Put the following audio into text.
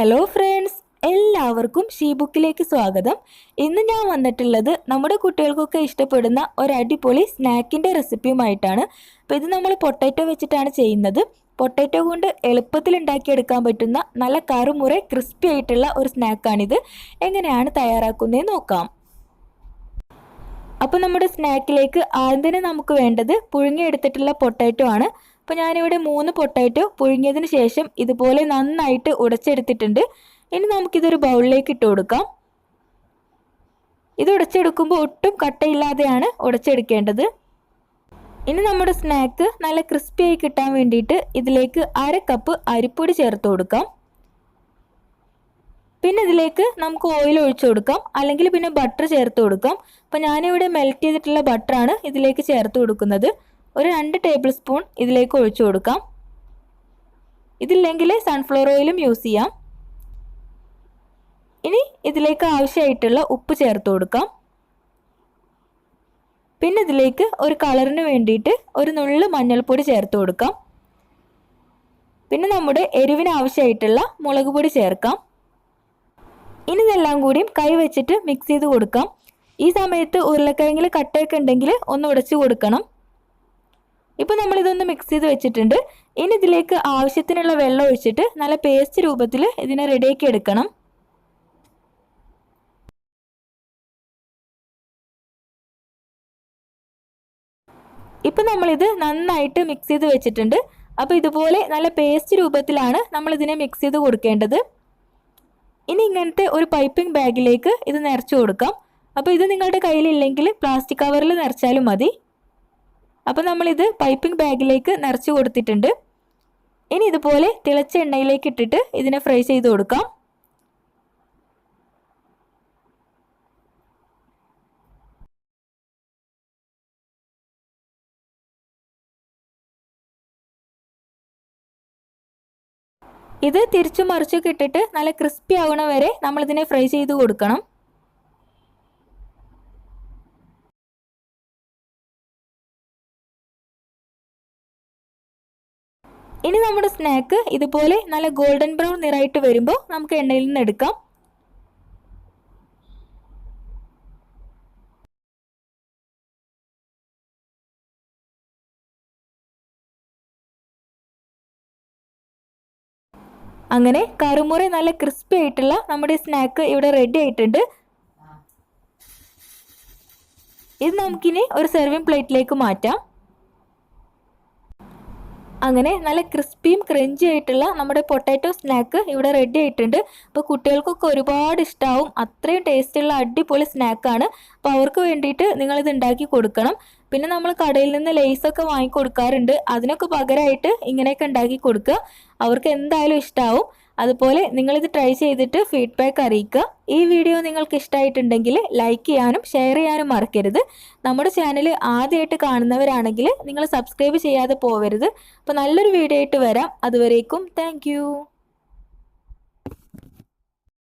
Hello friends എല്ലാവർക്കും she ബുക്കിലേക്ക് സ്വാഗതം. ഇന്ന് ഞാൻ വന്നിട്ടുള്ളത് നമ്മുടെ കുട്ടികൾക്കൊക്കെ ഇഷ്ടപ്പെടുന്ന ഒരു അടിപൊളി സ്നാക്കിന്റെ റെസിപ്പിയുമായിട്ടാണ്. അപ്പോൾ ഇത് നമ്മൾ പൊട്ടാറ്റോ വെച്ചിട്ടാണ് ചെയ്യുന്നത്. പൊട്ടാറ്റോ കൊണ്ട് എളുപ്പത്തിൽ ഉണ്ടാക്കിയെടുക്കാൻ പറ്റുന്ന നല്ല കറുമുറെ ക്രിസ്പി ആയിട്ടുള്ള ഒരു സ്നാക്കാണിത്. എങ്ങനെയാണ് തയ്യാറാക്കുന്നതെന്ന് നോക്കാം. അപ്പോൾ നമ്മുടെ സ്നാക്കിലേക്ക് ആദ്യം തന്നെ നമുക്ക് വേണ്ടത് പുഴുങ്ങിയെടുത്തിട്ടുള്ള പൊട്ടാറ്റോ ആണ്. അപ്പോൾ ഞാനിവിടെ മൂന്ന് പൊട്ടായിട്ട് പുഴുങ്ങിയതിന് ശേഷം ഇതുപോലെ നന്നായിട്ട് ഉടച്ചെടുത്തിട്ടുണ്ട്. ഇനി നമുക്കിതൊരു ബൗളിലേക്ക് ഇട്ട് കൊടുക്കാം. ഇത് ഉടച്ചെടുക്കുമ്പോൾ ഒട്ടും കട്ടയില്ലാതെയാണ് ഉടച്ചെടുക്കേണ്ടത്. ഇനി നമ്മുടെ സ്നാക്ക് നല്ല ക്രിസ്പി ആയി കിട്ടാൻ വേണ്ടിയിട്ട് ഇതിലേക്ക് അര കപ്പ് അരിപ്പൊടി ചേർത്ത് കൊടുക്കാം. പിന്നെ ഇതിലേക്ക് നമുക്ക് ഓയിൽ ഒഴിച്ചു കൊടുക്കാം. അല്ലെങ്കിൽ പിന്നെ ബട്ടർ ചേർത്ത് കൊടുക്കാം. അപ്പോൾ ഞാനിവിടെ മെൽറ്റ് ചെയ്തിട്ടുള്ള ബട്ടറാണ് ഇതിലേക്ക് ചേർത്ത് കൊടുക്കുന്നത്. ഒരു രണ്ട് ടേബിൾ സ്പൂൺ ഇതിലേക്ക് ഒഴിച്ചു കൊടുക്കാം. ഇതില്ലെങ്കിൽ സൺഫ്ലവർ ഓയിലും യൂസ് ചെയ്യാം. ഇനി ഇതിലേക്ക് ആവശ്യമായിട്ടുള്ള ഉപ്പ് ചേർത്ത് കൊടുക്കാം. പിന്നെ ഇതിലേക്ക് ഒരു കളറിന് വേണ്ടിയിട്ട് ഒരു നുള്ളു മഞ്ഞൾപ്പൊടി ചേർത്ത് കൊടുക്കാം. പിന്നെ നമ്മുടെ എരിവിന് ആവശ്യമായിട്ടുള്ള മുളക് പൊടി ചേർക്കാം. ഇനി ഇതെല്ലാം കൂടിയും കൈ വെച്ചിട്ട് മിക്സ് ചെയ്ത് കൊടുക്കാം. ഈ സമയത്ത് ഉരുളക്കിഴങ്ങിൽ കട്ടയൊക്കെ ഉണ്ടെങ്കിൽ ഒന്ന് ഉടച്ചു കൊടുക്കണം. ഇപ്പോൾ നമ്മളിതൊന്ന് മിക്സ് ചെയ്ത് വെച്ചിട്ടുണ്ട്. ഇനി ഇതിലേക്ക് ആവശ്യത്തിനുള്ള വെള്ളം ഒഴിച്ചിട്ട് നല്ല പേസ്റ്റ് രൂപത്തിൽ ഇതിനെ റെഡിയാക്കി എടുക്കണം. ഇപ്പം നമ്മളിത് നന്നായിട്ട് മിക്സ് ചെയ്ത് വെച്ചിട്ടുണ്ട്. അപ്പോൾ ഇതുപോലെ നല്ല പേസ്റ്റ് രൂപത്തിലാണ് നമ്മളിതിനെ മിക്സ് ചെയ്ത് കൊടുക്കേണ്ടത്. ഇനി ഇങ്ങനത്തെ ഒരു പൈപ്പിംഗ് ബാഗിലേക്ക് ഇത് നിറച്ചു കൊടുക്കാം. അപ്പോൾ ഇത് നിങ്ങളുടെ കയ്യിലില്ലെങ്കിൽ പ്ലാസ്റ്റിക് കവറിൽ നിറച്ചാലും മതി. അപ്പോൾ നമ്മളിത് പൈപ്പിംഗ് ബാഗിലേക്ക് നിറച്ച് കൊടുത്തിട്ടുണ്ട്. ഇനി ഇതുപോലെ തിളച്ച എണ്ണയിലേക്ക് ഇട്ടിട്ട് ഇതിനെ ഫ്രൈ ചെയ്ത് കൊടുക്കാം. ഇത് തിരിച്ചു മറിച്ചൊക്കെ ഇട്ടിട്ട് നല്ല ക്രിസ്പി ആവണ വരെ നമ്മളിതിനെ ഫ്രൈ ചെയ്ത് കൊടുക്കണം. ഇനി നമ്മുടെ സ്നാക്ക് ഇതുപോലെ നല്ല ഗോൾഡൻ ബ്രൗൺ നിറായിട്ട് വരുമ്പോൾ നമുക്ക് എണ്ണയിൽ നിന്ന് എടുക്കാം. അങ്ങനെ കറുമുറ നല്ല ക്രിസ്പി ആയിട്ടുള്ള നമ്മുടെ സ്നാക്ക് ഇവിടെ റെഡി ആയിട്ടുണ്ട്. ഇത് നമുക്കിനി ഒരു സെർവിങ് പ്ലേറ്റിലേക്ക് മാറ്റാം. അങ്ങനെ നല്ല ക്രിസ്പിയും ക്രഞ്ചി ആയിട്ടുള്ള നമ്മുടെ പൊട്ടാറ്റോ സ്നാക്ക് ഇവിടെ റെഡി ആയിട്ടുണ്ട്. അപ്പോൾ കുട്ടികൾക്കൊക്കെ ഒരുപാട് ഇഷ്ടമാവും അത്രയും ടേസ്റ്റുള്ള അടിപൊളി സ്നാക്കാണ് അപ്പോൾ അവർക്ക് വേണ്ടിയിട്ട് നിങ്ങളിത് ഉണ്ടാക്കി കൊടുക്കണം. പിന്നെ നമ്മൾ കടയിൽ നിന്ന് ലേസൊക്കെ വാങ്ങിക്കൊടുക്കാറുണ്ട് അതിനൊക്കെ പകരമായിട്ട് ഇങ്ങനെയൊക്കെ ഉണ്ടാക്കി കൊടുക്കുക. അവർക്ക് എന്തായാലും ഇഷ്ടമാവും അതുപോലെ നിങ്ങളിത് ട്രൈ ചെയ്തിട്ട് ഫീഡ്ബാക്ക് അറിയിക്കുക. ഈ വീഡിയോ നിങ്ങൾക്ക് ഇഷ്ടമായിട്ടുണ്ടെങ്കിൽ ലൈക്ക് ചെയ്യാനും ഷെയർ ചെയ്യാനും മറക്കരുത്. നമ്മുടെ ചാനൽ ആദ്യമായിട്ട് കാണുന്നവരാണെങ്കിൽ നിങ്ങൾ സബ്സ്ക്രൈബ് ചെയ്യാതെ പോവരുത്. അപ്പോൾ നല്ലൊരു വീഡിയോ ആയിട്ട് വരാം. അതുവരേക്കും താങ്ക്